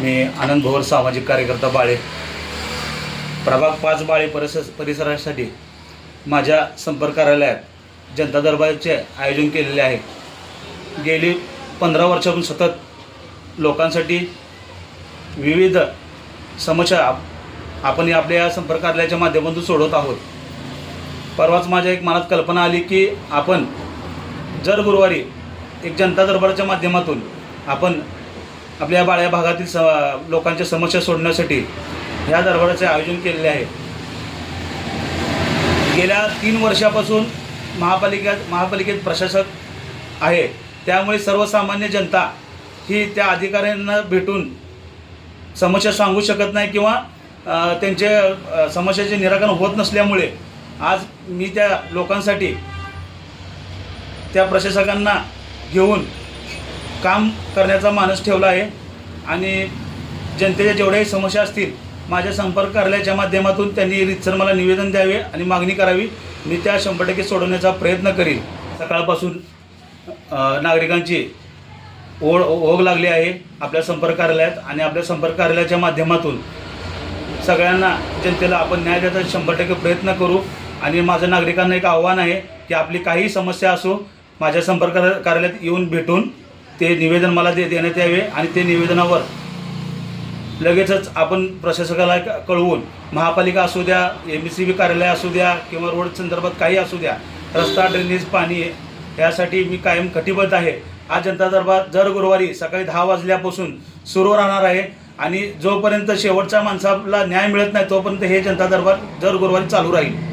मी आनंद भोवर सामाजिक कार्यकर्ता बाळे. प्रभाग पाच बाळे परिस परिसरासाठी माझ्या संपर्क कार्यालयात जनता दरबारचे आयोजन केलेले आहे. गेली पंधरा वर्षापासून सतत लोकांसाठी विविध समस्या आपण आपल्या या संपर्क कार्यालयाच्या माध्यमातून सोडवत आहोत. परवाच माझ्या एक मनात कल्पना आली की आपण जर गुरुवारी एक जनता दरबाराच्या माध्यमातून आपण आपल्या बाळ्या भागातील स लोकांच्या समस्या सोडण्यासाठी ह्या दरबाराचे आयोजन केलेले आहे. गेल्या तीन वर्षापासून महापालिकेत महापालिकेत प्रशासक आहे. त्यामुळे सर्वसामान्य जनता ही त्या अधिकाऱ्यांना भेटून समस्या सांगू शकत नाही किंवा त्यांचे समस्याचे निराकरण होत नसल्यामुळे आज मी त्या लोकांसाठी त्या प्रशासकांना घेऊन काम करण्याचा मानस ठेवला आहे. आणि जनतेच्या जेवढ्याही समस्या असतील माझ्या संपर्क कार्यालयाच्या माध्यमातून त्यांनी रितसर मला निवेदन द्यावे आणि मागणी करावी. मी त्या शंभर टक्के सोडवण्याचा प्रयत्न करीन सकाळपासून नागरिकांची ओढ ओघ लागली आहे आपल्या संपर्क कार्यालयात आणि आपल्या संपर्क कार्यालयाच्या माध्यमातून सगळ्यांना जनतेला आपण न्याय देण्याचा शंभर टक्के प्रयत्न करू. आणि माझं नागरिकांना एक आव्हान आहे की आपली काही समस्या असो माझ्या संपर्क कार्यालयात येऊन भेटून ते निवेदन मला दे देण्यात यावे आणि ते निवेदनावर लगेचच आपण प्रशासकाला कळवून महापालिका असू द्या एम बी सी बी कार्यालय असू द्या किंवा रोड संदर्भात काही असू द्या रस्ता ड्रेनेज पाणी यासाठी मी कायम कटिबद्ध आहे. आज जनता दरबार दर गुरुवारी सकाळी दहा वाजल्यापासून सुरू राहणार आहे आणि जोपर्यंत शेवटच्या माणसाला न्याय मिळत नाही तोपर्यंत हे जनता दरबार दर गुरुवारी चालू राहील.